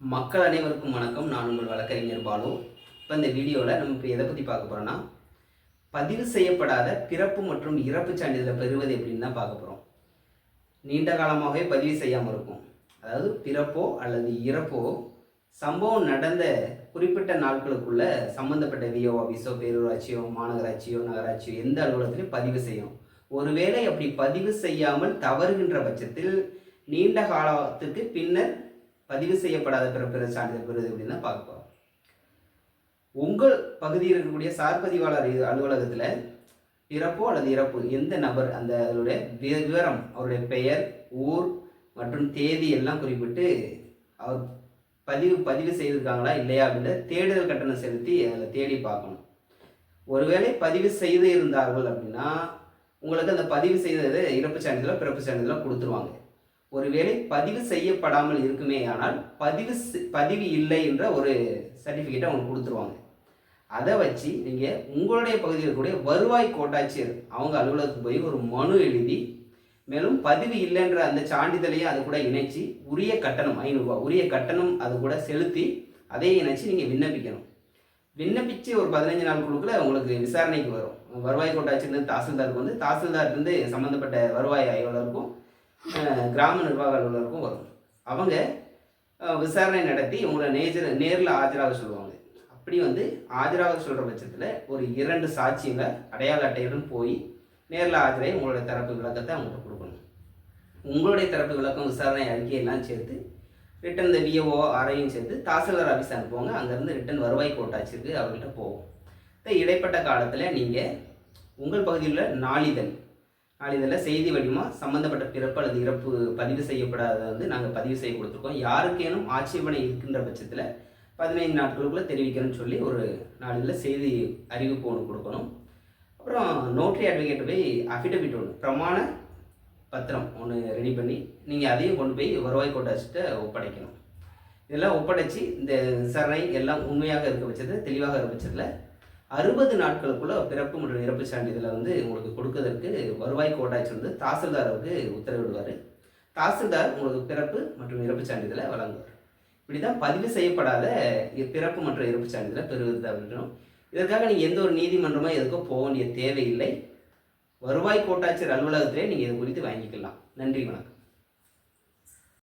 மக்கள் அனைவருக்கும் வணக்கம். நான் உங்கள் வழக்கறிஞர் பாலு. இப்போ இந்த வீடியோவில் நம்ம இப்போ எதை பற்றி பார்க்க போகிறோன்னா பதிவு செய்யப்படாத பிறப்பு மற்றும் இறப்பு சான்றிதழை பெறுவது எப்படின்னு தான் பார்க்க போகிறோம் நீண்ட காலமாகவே பதிவு செய்யாமல் இருக்கும். அதாவது பிறப்போ அல்லது இறப்போ சம்பவம் நடந்த குறிப்பிட்ட நாட்களுக்குள்ள சம்மந்தப்பட்ட விஓ ஆஃபீஸோ பேரூராட்சியோ மாநகராட்சியோ நகராட்சியோ எந்த அலுவலகத்திலையும் பதிவு செய்யும் ஒருவேளை அப்படி பதிவு செய்யாமல் தவறுகின்ற பட்சத்தில் நீண்ட காலத்துக்கு பின்னர் பதிவு செய்யப்படாத பிறப்பிற சான்றிதழ் பெறுவது அப்படின்னு பார்க்க போகிறோம் உங்கள் பகுதியில் இருக்கக்கூடிய சார் பதிவாளர் இது அலுவலகத்தில் பிறப்போ அல்லது இறப்பு எந்த நபர் அந்த அதனுடைய விவரம் அவருடைய பெயர் ஊர் மற்றும் தேதி எல்லாம் குறிப்பிட்டு அவர் பதிவு பதிவு செய்திருக்காங்களா இல்லையா அப்படின்ற தேடுதல் கட்டணம் செலுத்தி அதில் தேடி பார்க்கணும். ஒருவேளை பதிவு செய்து இருந்தார்கள் அப்படின்னா உங்களுக்கு அந்த பதிவு செய்தது இறப்பு சான்றிதழோ பிறப்பு சான்றிதழோ கொடுத்துருவாங்க. ஒருவேளை பதிவு செய்யப்படாமல் இருக்குமே ஆனால் பதிவு செ- பதிவு இல்லை என்ற ஒரு சர்டிஃபிகேட்டை அவங்க கொடுத்துருவாங்க. அதை வச்சு நீங்கள் உங்களுடைய பகுதியில் இருக்கக்கூடிய வருவாய் கோட்டாட்சியர் அவங்க அலுவலகத்துக்கு போய் ஒரு மனு எழுதி மேலும் பதிவு இல்லைன்ற அந்த சான்றிதழையும் அது கூட இணைச்சி உரிய கட்டணம் ஐநூறுரூவா உரிய கட்டணம் அது கூட செலுத்தி அதையும் இணைச்சி நீங்கள் விண்ணப்பிக்கணும். விண்ணப்பித்து ஒரு பதினஞ்சு நாளுக்குள்ளுக்குள்ள உங்களுக்கு விசாரணைக்கு வரும். வருவாய் கோட்டாட்சியிலேருந்து தாசில்தாருக்கு வந்து தாசில்தார்லேருந்து சம்மந்தப்பட்ட வருவாய் ஆய்வாளருக்கும் கிராம நிர்வாக அலுவலருக்கும் வரும். அவங்க விசாரணை நடத்தி உங்களை நேஜர் நேரில் ஆஜராக சொல்லுவாங்க. அப்படி வந்து ஆஜராக சொல்கிற பட்சத்தில் ஒரு இரண்டு சாட்சியங்கள் அடையாள அட்டையுடன் போய் நேரில் ஆஜராகி உங்களோட தரப்பு விளக்கத்தை அவங்கள்ட்ட கொடுக்கணும். உங்களுடைய தரப்பு விளக்கம் விசாரணை அறிக்கையெல்லாம் சேர்த்து ரிட்டன் இந்த விஓஓ ஆரையும் சேர்த்து தாசில்தார் ஆஃபீஸ் அனுப்புவாங்க. அங்கேருந்து ரிட்டன் வருவாய் கோட்டாட்சிக்கு அவர்கிட்ட போகும். இந்த இடைப்பட்ட காலத்தில் நீங்கள் உங்கள் பகுதியில் உள்ள நாளிதழ் நாளிதழில் செய்தி வடிவமாக சம்மந்தப்பட்ட பிறப்பு அல்லது இறப்பு பதிவு செய்யப்படாத வந்து நாங்கள் பதிவு செய்ய கொடுத்துருக்கோம். யாருக்கேனும் ஆட்சேபனை இருக்கின்ற பட்சத்தில் பதினைந்து நாட்களுக்குள்ளே தெரிவிக்கணும்னு சொல்லி ஒரு நாளிதழில் செய்தி அறிவிப்பு ஒன்று கொடுக்கணும். அப்புறம் நோட்ரி அட்வொகேட் போய் அஃபிடவிட் ஒன்று பிரமாண பத்திரம் ஒன்று ரெடி பண்ணி நீங்கள் அதையும் கொண்டு போய் வருவாய் கோட்டாச்சிட்ட ஒப்படைக்கணும். இதெல்லாம் ஒப்படைச்சி இந்த விசாரணை எல்லாம் உண்மையாக இருக்க பட்சத்தில் தெளிவாக இருக்க பட்சத்தில் அறுபது நாட்களுக்குள்ள பிறப்பு மற்றும் இறப்பு சான்றிதழை வந்து உங்களுக்கு கொடுக்கறதற்கு வருவாய் கோட்டாட்சி வந்து தாசில்தாருக்கு உத்தரவிடுவார். தாசில்தார் உங்களுக்கு பிறப்பு மற்றும் இறப்பு சான்றிதழை வழங்குவார். இப்படி தான் பதிவு செய்யப்படாத பிறப்பு மற்றும் இறப்பு சான்றிதழை பெறுவது அப்படின்றோம் இதற்காக நீங்கள் எந்த ஒரு நீதிமன்றமோ எதுக்கோ போக வேண்டிய தேவையில்லை. வருவாய் கோட்டாட்சியர் அலுவலகத்திலே நீங்கள் இது குறித்து வாங்கிக்கலாம். நன்றி வணக்கம்.